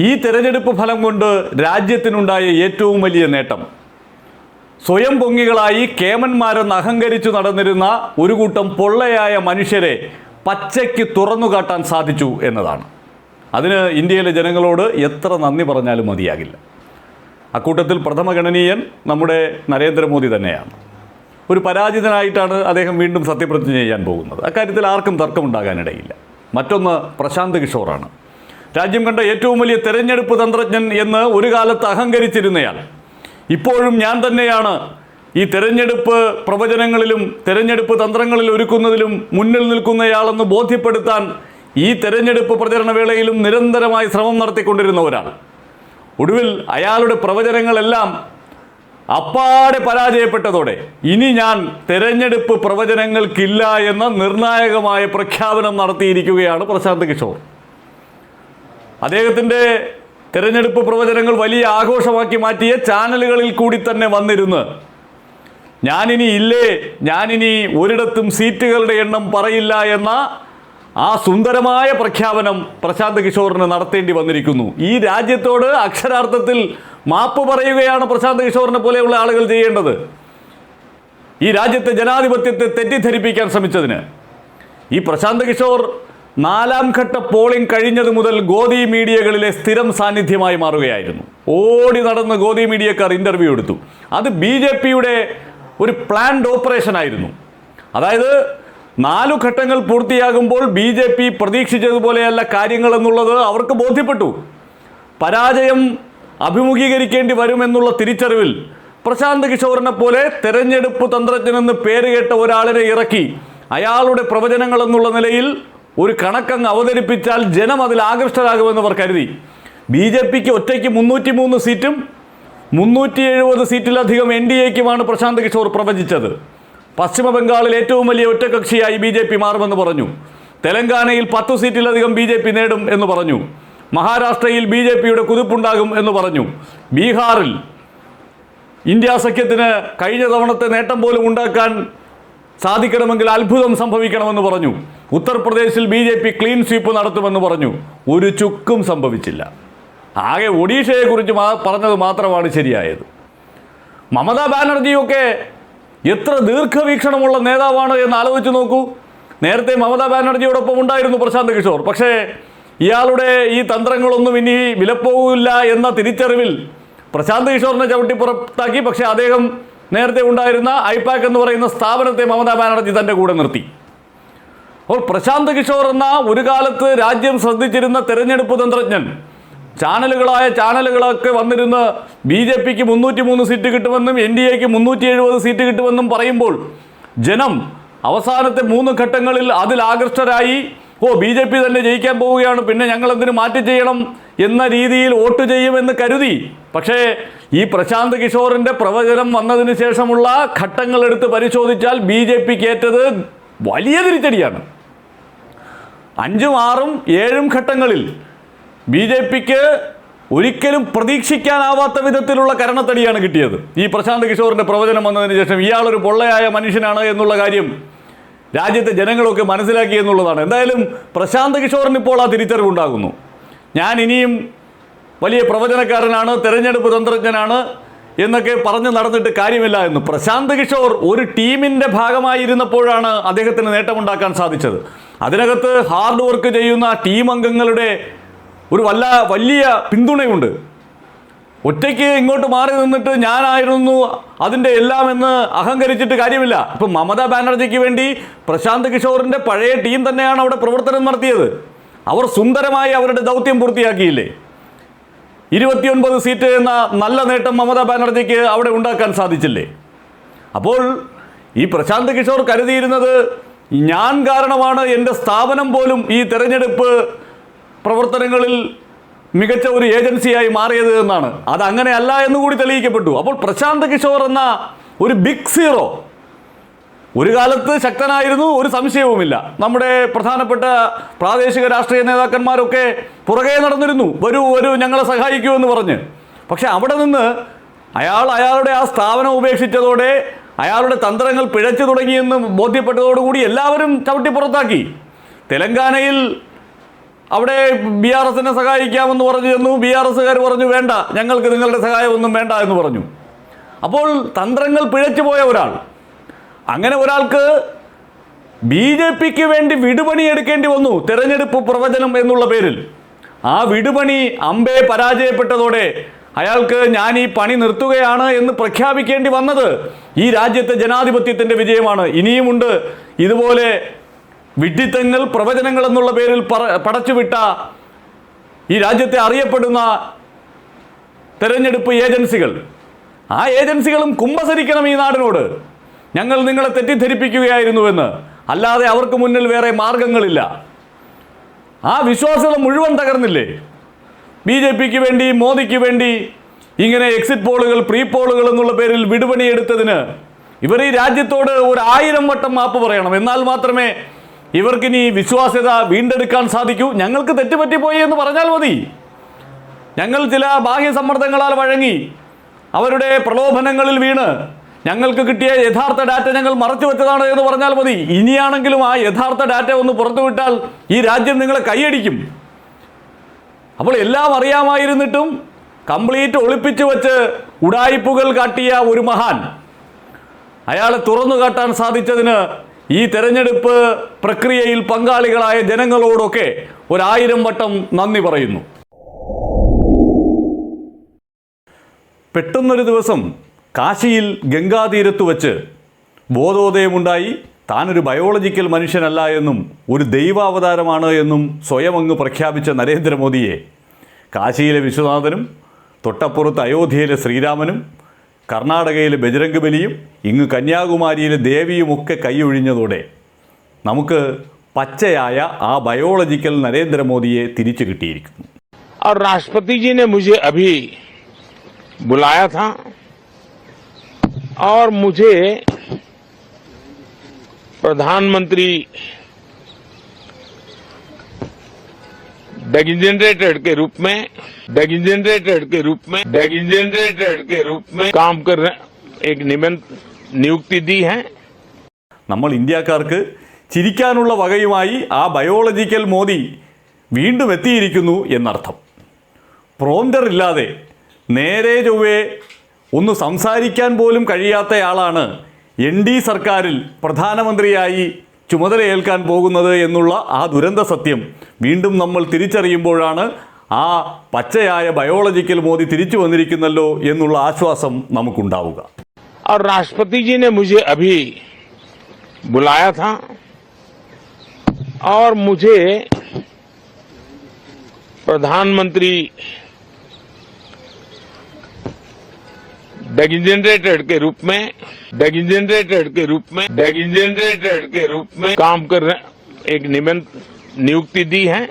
ഈ തെരഞ്ഞെടുപ്പ് ഫലം കൊണ്ട് രാജ്യത്തിനുണ്ടായ ഏറ്റവും വലിയ നേട്ടം. സ്വയം പൊങ്ങികളായി കേമന്മാരെന്ന് അഹങ്കരിച്ചു നടന്നിരുന്ന ഒരു കൂട്ടം പൊള്ളയായ മനുഷ്യരെ പച്ചയ്ക്ക് തുറന്നു കാട്ടാൻ സാധിച്ചു എന്നതാണ്. അതിന് ഇന്ത്യയിലെ ജനങ്ങളോട് എത്ര നന്ദി പറഞ്ഞാലും മതിയാകില്ല. അക്കൂട്ടത്തിൽ പ്രഥമ ഗണനീയൻ നമ്മുടെ നരേന്ദ്രമോദി തന്നെയാണ്. ഒരു പരാജിതനായിട്ടാണ് അദ്ദേഹം വീണ്ടും സത്യപ്രതിജ്ഞ ചെയ്യാൻ പോകുന്നത്. അക്കാര്യത്തിൽ ആർക്കും തർക്കമുണ്ടാകാനിടയില്ല. മറ്റൊന്ന് പ്രശാന്ത് കിഷോറാണ്. രാജ്യം കണ്ട ഏറ്റവും വലിയ തെരഞ്ഞെടുപ്പ് തന്ത്രജ്ഞൻ എന്ന് ഒരു കാലത്ത് അഹങ്കരിച്ചിരുന്നയാൾ. ഇപ്പോഴും ഞാൻ തന്നെയാണ് ഈ തെരഞ്ഞെടുപ്പ് പ്രവചനങ്ങളിലും തെരഞ്ഞെടുപ്പ് തന്ത്രങ്ങളിൽ ഒരുക്കുന്നതിലും മുന്നിൽ നിൽക്കുന്നയാളെന്ന് ബോധ്യപ്പെടുത്താൻ ഈ തെരഞ്ഞെടുപ്പ് പ്രചരണ വേളയിലും നിരന്തരമായി ശ്രമം നടത്തിക്കൊണ്ടിരുന്ന ഒരാൾ. ഒടുവിൽ അയാളുടെ പ്രവചനങ്ങളെല്ലാം അപ്പാടെ പരാജയപ്പെട്ടതോടെ ഇനി ഞാൻ തെരഞ്ഞെടുപ്പ് പ്രവചനങ്ങൾക്കില്ല എന്ന നിർണായകമായ പ്രഖ്യാപനം നടത്തിയിരിക്കുകയാണ് പ്രശാന്ത് കിഷോർ. അദ്ദേഹത്തിന്റെ തിരഞ്ഞെടുപ്പ് പ്രവചനങ്ങൾ വലിയ ആഘോഷമാക്കി മാറ്റിയ ചാനലുകളിൽ കൂടി തന്നെ വന്നിരുന്ന് ഞാനിനി ഇല്ലേ ഞാനിനി ഒരിടത്തും സീറ്റുകളുടെ എണ്ണം പറയില്ല എന്ന ആ സുന്ദരമായ പ്രഖ്യാപനം പ്രശാന്ത് കിഷോറിന് നടത്തേണ്ടി വന്നിരിക്കുന്നു. ഈ രാജ്യത്തോട് അക്ഷരാർത്ഥത്തിൽ മാപ്പ് പറയുകയാണ് പ്രശാന്ത് കിഷോറിനെ പോലെയുള്ള ആളുകൾ ചെയ്യേണ്ടത്. ഈ രാജ്യത്തെ ജനാധിപത്യത്തെ തെറ്റിദ്ധരിപ്പിക്കാൻ ശ്രമിച്ചതിന്. ഈ പ്രശാന്ത് കിഷോർ നാലാം ഘട്ട പോളിംഗ് കഴിഞ്ഞത് മുതൽ ഗോദി മീഡിയകളിലെ സ്ഥിരം സാന്നിധ്യമായി മാറുകയായിരുന്നു. ഓടി നടന്ന് ഗോദി മീഡിയക്കാർ ഇന്റർവ്യൂ എടുത്തു. അത് ബി ജെ പിയുടെ ഒരു പ്ലാൻഡ് ഓപ്പറേഷൻ ആയിരുന്നു. അതായത് നാലു ഘട്ടങ്ങൾ പൂർത്തിയാകുമ്പോൾ ബി ജെ പി പ്രതീക്ഷിച്ചതുപോലെയല്ല കാര്യങ്ങൾ എന്നുള്ളത് അവർക്ക് ബോധ്യപ്പെട്ടു. പരാജയം അഭിമുഖീകരിക്കേണ്ടി വരുമെന്നുള്ള തിരിച്ചറിവിൽ പ്രശാന്ത് കിഷോറിനെ പോലെ തെരഞ്ഞെടുപ്പ് തന്ത്രജ്ഞനെന്ന് പേരുകേട്ട ഒരാളിനെ ഇറക്കി അയാളുടെ പ്രവചനങ്ങൾ എന്നുള്ള നിലയിൽ ഒരു കണക്കങ്ങ് അവതരിപ്പിച്ചാൽ ജനം അതിൽ ആകൃഷ്ടരാകുമെന്ന് അവർ കരുതി. ബി ജെ പിക്ക് ഒറ്റയ്ക്ക് മുന്നൂറ്റി മൂന്ന് സീറ്റും മുന്നൂറ്റി എഴുപത് സീറ്റിലധികം എൻ ഡി എക്കുമാണ് പ്രശാന്ത് കിഷോർ പ്രവചിച്ചത്. പശ്ചിമ ബംഗാളിൽ ഏറ്റവും വലിയ ഒറ്റകക്ഷിയായി ബി ജെ പി മാറുമെന്ന് പറഞ്ഞു. തെലങ്കാനയിൽ പത്തു സീറ്റിലധികം ബി ജെ പി നേടും എന്ന് പറഞ്ഞു. മഹാരാഷ്ട്രയിൽ ബി ജെ പിയുടെ കുതിപ്പുണ്ടാകും എന്ന് പറഞ്ഞു. ബീഹാറിൽ ഇന്ത്യ സഖ്യത്തിന് കഴിഞ്ഞ തവണത്തെ നേട്ടം പോലും ഉണ്ടാക്കാൻ സാധിക്കണമെങ്കിൽ അത്ഭുതം സംഭവിക്കണമെന്ന് പറഞ്ഞു. ഉത്തർപ്രദേശിൽ B J P clean sweep നടത്തുമെന്ന് പറഞ്ഞു. ഒരു ചുക്കും സംഭവിച്ചില്ല. ആകെ ഒഡീഷയെക്കുറിച്ച് മാ പറഞ്ഞത് മാത്രമാണ് ശരിയായത്. മമതാ ബാനർജിയൊക്കെ എത്ര ദീർഘവീക്ഷണമുള്ള നേതാവാണ് എന്ന് ആലോചിച്ച് നോക്കൂ. നേരത്തെ മമതാ ബാനർജിയോടൊപ്പം ഉണ്ടായിരുന്നു പ്രശാന്ത് കിഷോർ. പക്ഷേ ഇയാളുടെ ഈ തന്ത്രങ്ങളൊന്നും ഇനി വിലപ്പോവില്ല എന്ന തിരിച്ചറിവിൽ പ്രശാന്ത് കിഷോറിനെ ചവിട്ടി പുറത്താക്കി. പക്ഷേ അദ്ദേഹം നേരത്തെ ഉണ്ടായിരുന്ന ഐപാക് എന്ന് പറയുന്ന സ്ഥാപനത്തെ മമതാ ബാനർജി തന്റെ കൂടെ നിർത്തി. അപ്പോൾ പ്രശാന്ത് കിഷോർ എന്ന ഒരു കാലത്ത് രാജ്യം ശ്രദ്ധിച്ചിരുന്ന തെരഞ്ഞെടുപ്പ് തന്ത്രജ്ഞൻ ചാനലുകളായ ചാനലുകളൊക്കെ വന്നിരുന്ന് ബി ജെ പിക്ക് മുന്നൂറ്റി മൂന്ന് സീറ്റ് കിട്ടുമെന്നും എൻ ഡി എക്ക് മുന്നൂറ്റി എഴുപത് സീറ്റ് കിട്ടുമെന്നും പറയുമ്പോൾ ജനം അവസാനത്തെ മൂന്ന് ഘട്ടങ്ങളിൽ അതിൽ ആകൃഷ്ടരായി ഓ ബി ജെ പി തന്നെ ജയിക്കാൻ പോവുകയാണ്. പിന്നെ ഞങ്ങൾ എന്തിനു മാറ്റി ചെയ്യണം എന്ന രീതിയിൽ വോട്ട് ചെയ്യുമെന്ന് കരുതി. പക്ഷേ ഈ പ്രശാന്ത് കിഷോറിന്റെ പ്രവചനം വന്നതിന് ശേഷമുള്ള ഘട്ടങ്ങൾ എടുത്ത് പരിശോധിച്ചാൽ ബി ജെ പിക്ക് ഏറ്റത് വലിയ തിരിച്ചടിയാണ്. അഞ്ചും ആറും ഏഴും ഘട്ടങ്ങളിൽ ബി ജെ പിക്ക് ഒരിക്കലും പ്രതീക്ഷിക്കാനാവാത്ത വിധത്തിലുള്ള കരണത്തടിയാണ് കിട്ടിയത്. ഈ പ്രശാന്ത് കിഷോറിന്റെ പ്രവചനം വന്നതിന് ശേഷം ഇയാളൊരു പൊള്ളയായ മനുഷ്യനാണ് എന്നുള്ള കാര്യം രാജ്യത്തെ ജനങ്ങളൊക്കെ മനസ്സിലാക്കി എന്നുള്ളതാണ്. എന്തായാലും പ്രശാന്ത് കിഷോറിന് ഇപ്പോൾ ആ തിരിച്ചറിവുണ്ടാകുന്നു. ഞാൻ ഇനിയും വലിയ പ്രവചനക്കാരനാണ് തെരഞ്ഞെടുപ്പ് തന്ത്രജ്ഞനാണ് എന്നൊക്കെ പറഞ്ഞ് നടന്നിട്ട് കാര്യമില്ല എന്ന് പ്രശാന്ത് കിഷോർ ഒരു ടീമിന്റെ ഭാഗമായിരുന്നപ്പോഴാണ് അദ്ദേഹത്തിന് നേട്ടമുണ്ടാക്കാൻ സാധിച്ചത്. അതിനകത്ത് ഹാർഡ് വർക്ക് ചെയ്യുന്ന ടീം അംഗങ്ങളുടെ ഒരു വല്ല വലിയ പിന്തുണയുണ്ട്. ഒറ്റയ്ക്ക് ഇങ്ങോട്ട് മാറി നിന്നിട്ട് ഞാനായിരുന്നു അതിന്റെ എല്ലാം എന്ന് അഹങ്കരിച്ചിട്ട് കാര്യമില്ല. ഇപ്പം മമതാ ബാനർജിക്ക് വേണ്ടി പ്രശാന്ത് കിഷോറിന്റെ പഴയ ടീം തന്നെയാണ് അവിടെ പ്രവർത്തനം നടത്തിയത്. അവർ സുന്ദരമായി അവരുടെ ദൗത്യം പൂർത്തിയാക്കിയില്ലേ? ഇരുപത്തിയൊൻപത് സീറ്റ് എന്ന നല്ല നേട്ടം മമതാ ബാനർജിക്ക് അവിടെ ഉണ്ടാക്കാൻ സാധിച്ചില്ലേ? അപ്പോൾ ഈ പ്രശാന്ത് കിഷോർ കരുതിയിരുന്നത് ഞാൻ കാരണമാണ് എന്റെ സ്ഥാപനം പോലും ഈ തെരഞ്ഞെടുപ്പ് പ്രവർത്തനങ്ങളിൽ മികച്ച ഒരു ഏജൻസിയായി മാറിയത് എന്നാണ്. അത് അങ്ങനെയല്ല എന്ന് കൂടി തെളിയിക്കപ്പെട്ടു. അപ്പോൾ പ്രശാന്ത് കിഷോർ എന്ന ഒരു ബിഗ് സീറോ ഒരു കാലത്ത് ശക്തനായിരുന്നു ഒരു സംശയവുമില്ല. നമ്മുടെ പ്രധാനപ്പെട്ട പ്രാദേശിക രാഷ്ട്രീയ നേതാക്കന്മാരൊക്കെ പുറകെ നടന്നിരുന്നു. വരൂ വരൂ ഞങ്ങളെ സഹായിക്കൂ എന്ന് പറഞ്ഞ്. പക്ഷെ അവിടെ നിന്ന് അയാൾ അയാളുടെ ആ സ്ഥാപനം ഉപേക്ഷിച്ചതോടെ അയാളുടെ തന്ത്രങ്ങൾ പിഴച്ചു തുടങ്ങിയെന്ന് ബോധ്യപ്പെട്ടതോടുകൂടി എല്ലാവരും ചവിട്ടി പുറത്താക്കി. തെലങ്കാനയിൽ അവിടെ ബി ആർ എസിനെ സഹായിക്കാമെന്ന് പറഞ്ഞു ചെന്നു. ബി ആർ എസുകാർ പറഞ്ഞു വേണ്ട ഞങ്ങൾക്ക് നിങ്ങളുടെ സഹായമൊന്നും വേണ്ട എന്ന് പറഞ്ഞു. അപ്പോൾ തന്ത്രങ്ങൾ പിഴച്ചു പോയ ഒരാൾ. അങ്ങനെ ഒരാൾക്ക് ബി ജെ പിക്ക് വേണ്ടി വിടുപണി എടുക്കേണ്ടി വന്നു തെരഞ്ഞെടുപ്പ് പ്രവചനം എന്നുള്ള പേരിൽ. ആ വിടുപണി അമ്പെ പരാജയപ്പെട്ടതോടെ അയാൾക്ക് ഞാൻ ഈ പണി നിർത്തുകയാണ് എന്ന് പ്രഖ്യാപിക്കേണ്ടി വന്നത് ഈ രാജ്യത്തെ ജനാധിപത്യത്തിന്റെ വിജയമാണ്. ഇനിയുമുണ്ട് ഇതുപോലെ വിഡ്ഢിത്തങ്ങൾ പ്രവചനങ്ങൾ എന്നുള്ള പേരിൽ പടച്ചുവിട്ട ഈ രാജ്യത്തെ അറിയപ്പെടുന്ന തെരഞ്ഞെടുപ്പ് ഏജൻസികൾ. ആ ഏജൻസികളും കുമ്പസരിക്കണം ഈ നാടിനോട്. ഞങ്ങൾ നിങ്ങളെ തെറ്റിദ്ധരിപ്പിക്കുകയായിരുന്നുവെന്ന് അല്ലാതെ അവർക്ക് മുന്നിൽ വേറെ മാർഗങ്ങളില്ല. ആ വിശ്വാസികൾ മുഴുവൻ തകർന്നില്ലേ? ബി ജെ പിക്ക് വേണ്ടി മോദിക്ക് വേണ്ടി ഇങ്ങനെ എക്സിറ്റ് പോളുകൾ പ്രീ പോളുകൾ എന്നുള്ള പേരിൽ വിടുപണി എടുത്തതിന് ഇവർ ഈ രാജ്യത്തോട് ഒരു ആയിരം വട്ടം മാപ്പ് പറയണം. എന്നാൽ മാത്രമേ ഇവർക്കിനി വിശ്വാസ്യത വീണ്ടെടുക്കാൻ സാധിക്കൂ. ഞങ്ങൾക്ക് തെറ്റുപറ്റിപ്പോയി എന്ന് പറഞ്ഞാൽ മതി. ഞങ്ങൾ ചില ബാഹ്യ സമ്മർദ്ദങ്ങളാൽ വഴങ്ങി അവരുടെ പ്രലോഭനങ്ങളിൽ വീണ് ഞങ്ങൾക്ക് കിട്ടിയ യഥാർത്ഥ ഡാറ്റ ഞങ്ങൾ മറച്ചു വെച്ചതാണ് എന്ന് പറഞ്ഞാൽ മതി. ഇനിയാണെങ്കിലും ആ യഥാർത്ഥ ഡാറ്റ ഒന്ന് പുറത്തുവിട്ടാൽ ഈ രാജ്യം നിങ്ങളെ കൈയടിക്കും. അപ്പോൾ എല്ലാം അറിയാമായിരുന്നിട്ടും കംപ്ലീറ്റ് ഒളിപ്പിച്ചു വെച്ച് ഉടായിപ്പുകൾ കാട്ടിയ ഒരു മഹാൻ അയാളെ തുറന്നു കാട്ടാൻ സാധിച്ചതിന് ഈ തെരഞ്ഞെടുപ്പ് പ്രക്രിയയിൽ പങ്കാളികളായ ജനങ്ങളോടൊക്കെ ഒരായിരം വട്ടം നന്ദി പറയുന്നു. പെട്ടെന്നൊരു ദിവസം കാശിയിൽ ഗംഗാതീരത്ത് വച്ച് ബോധോദയമുണ്ടായി. താനൊരു ബയോളജിക്കൽ മനുഷ്യനല്ല എന്നും ഒരു ദൈവാവതാരമാണ് എന്നും സ്വയം അങ്ങ് പ്രഖ്യാപിച്ച നരേന്ദ്രമോദിയെ. കാശിയിലെ വിശ്വനാഥനും തൊട്ടപ്പുറത്ത് അയോധ്യയിലെ ശ്രീരാമനും കർണാടകയിലെ ബജരംഗ് ബലിയും ഇങ്ങ് കന്യാകുമാരിയിലെ ദേവിയുമൊക്കെ കൈയൊഴിഞ്ഞതോടെ നമുക്ക് പച്ചയായ ആ ബയോളജിക്കൽ നരേന്ദ്രമോദിയെ തിരിച്ചു കിട്ടിയിരിക്കുന്നു और राष्ट्रपति जी ने मुझे अभी बुलाया था और मुझे प्रधानमंत्री डेजिग्नेटेड के रूप में डेजिग्नेटेड के रूप में डेजिग्नेटेड के रूप में काम कर रहे एक निमंत नियुक्ति दी है നമ്മൾ ഇന്ത്യക്കാർക്ക് ചിരിക്കാനുള്ള വകയുമായി ആ ബയോളജിക്കൽ മോദി വീണ്ടും എത്തിയിരിക്കുന്നു എന്നർത്ഥം പ്രോംറ്റർ ഇല്ലാതെ നേരെ ചൊവ്വേ ഒന്ന് സംസാരിക്കാൻ പോലും കഴിയാത്തയാളാണ് എൻ ഡി സർക്കാരിൽ പ്രധാനമന്ത്രിയായി ചുമതലയേൽക്കാൻ പോകുന്നത് എന്നുള്ള ആ ദുരന്ത സത്യം വീണ്ടും നമ്മൾ തിരിച്ചറിയുമ്പോഴാണ് ആ പച്ചയായ ബയോളജിക്കൽ മോദി തിരിച്ചു വന്നിരിക്കുന്നല്ലോ എന്നുള്ള ആശ്വാസം നമുക്കുണ്ടാവുക और राष्ट्रपति जी ने मुझे अभी बुलाया था और मुझे प्रधानमंत्री डेजिग्नेटेड के रूप में डेजिग्नेटेड के रूप में डेजिग्नेटेड के रूप में काम कर रहे एक निमंत्र नियुक्ति दी है।